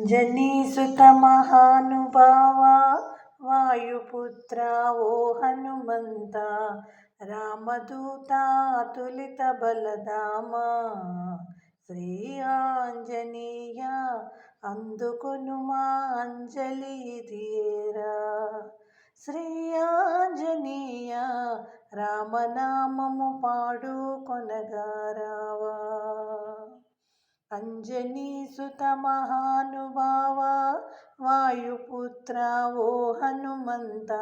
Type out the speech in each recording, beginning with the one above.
అంజనీసుత మహానుభావ వాయుపుత్ర ఓ హనుమంత రామదూత అతులిత బలధామ శ్రీ ఆంజనేయ అందుకొను మా అంజలి తీరా శ్రీ ఆంజనేయ రామనామము పాడు కొనగారావా అంజనీసుత మహాను వాయుపుత్ర ఓ హనుమంత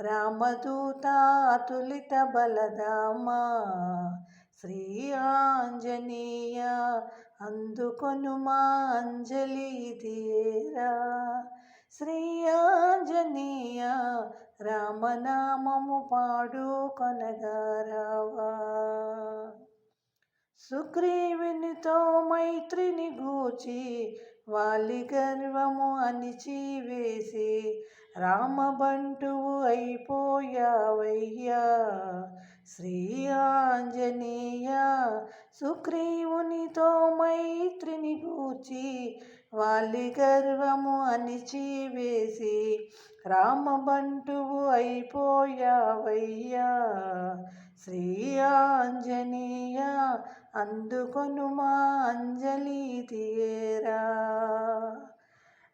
రామదూత అతులిత బలధామ. శ్రీ ఆంజనేయ అందుకొనుమా అంజలి తీరా శ్రీ ఆంజనేయ రామనామము పాడు కొనగారావా. సుగ్రీవునితో మైత్రిని గూచి వాలి గర్వము అణిచివేసి రామబంటువు అయిపోయావయ్యా. శ్రీ ఆంజనేయ సుగ్రీవునితో మైత్రిని గూచి వాలి గర్వము అణిచివేసి రామబంటువు అయిపోయావయ్యా. శ్రీ ఆంజనేయ అందుకొనుమా అంజలి తీరా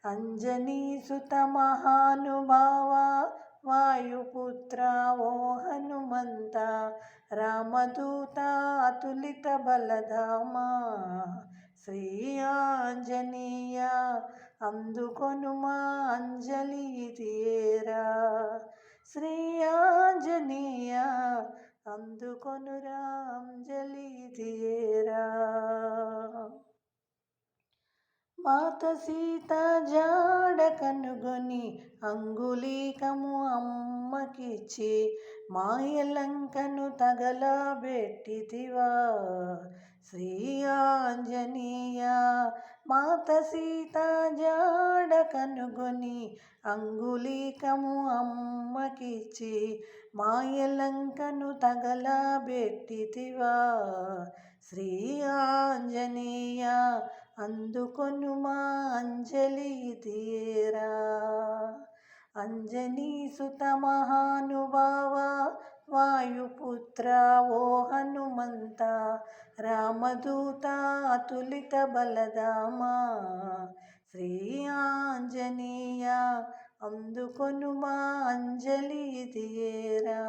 అంజనీ సుత మహానుభావ వాయుపుత్ర ఓ హనుమంత రామదూత అతులిత బలధామా. శ్రీ ఆంజనేయ అందుకొనుమా అంజలి తీరా. శ్రీ ఆంజనేయ అందుకొనురా అంజలి తీరా. మాత సీత జాడ కనుగొని అంగులీకము అమ్మకిచ్చి మాయలంకను తగలబెట్టితివా శ్రీ ఆంజనేయ మాత సీత జాడ కనుగొని అంగులీకము అమ్మకిచ్చి మాయలంకను తగలబెట్టితివా శ్రీ ఆంజనేయ అందుకొను మా అంజలి తీరా. అంజనీ సుత మహానుభావ వాయుపుత్ర ఓ హనుమంత రామదూత అతులిత బలదామా. శ్రీ ఆంజనేయ అందుకొను మా అంజలి తీరా.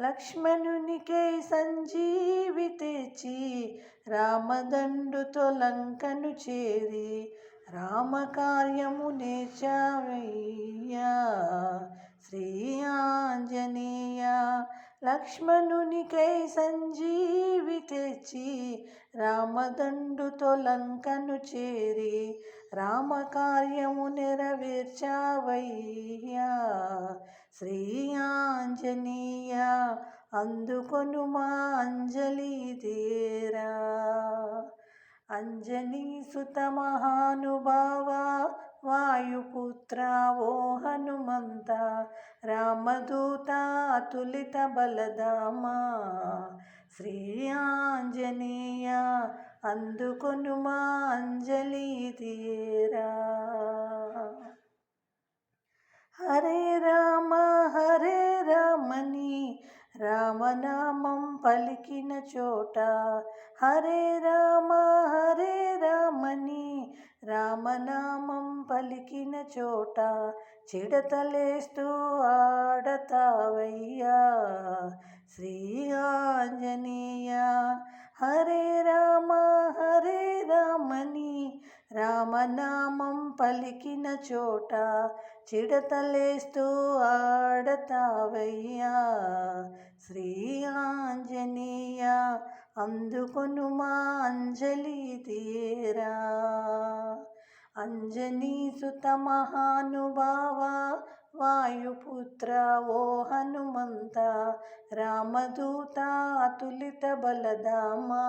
లక్ష్మణునికై సంజీవి తెచ్చి రామదండుతో లంకను చేరి రామకార్యము నేర్చావయ్యా. శ్రీ ఆంజనేయ లక్ష్మణునికై సంజీవి తెచ్చి రామదండుతో లంకను చేరి రామకార్యము నెరవేర్చావయ్యా. శ్రీ ఆంజనేయ అందుకొనుమా అంజలి తీరా. అంజనీ సుత మహానుభావ వాయుపుత్ర ఓ హనుమంత రామదూత అతులిత బలదామా శ్రీ ఆంజనేయ అందుకొనుమా అంజలి తీరా. హరే రా రామనామం పలికిన చోట హరే రామ హరే రామని రామనామం పలికిన చోట చిడతలేస్తూ ఆడతావయ్యా. శ్రీ ఆంజనేయ హరే రామ హరే రామని రామనామం పలికిన చోట చిడతలేస్తూ ఆడతావయ్యా శ్రీ ఆంజనేయ అందుకొను మా అంజలి తీరా. అంజనీ సుత మహానుభావ వాయుపుత్ర ఓ హనుమంత రామదూత అతులిత బలదామా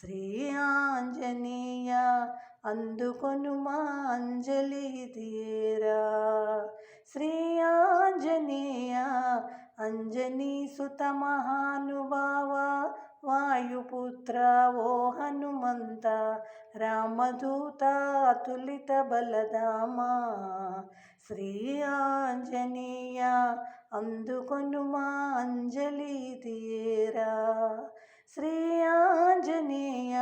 శ్రీ ఆంజనేయ అందుకొను మా అంజలి తీరా. శ్రీ ఆంజనేయ అంజనీ సుత మహానుభావ వాయుపుత్ర ఓ హనుమంత రామదూత అతులిత బలదామా శ్రీ ఆంజనేయ అందుకొనుమా అంజలి తీరా. శ్రీ ఆంజనేయ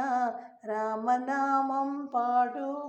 రామనామం పాడుకొనగారావా.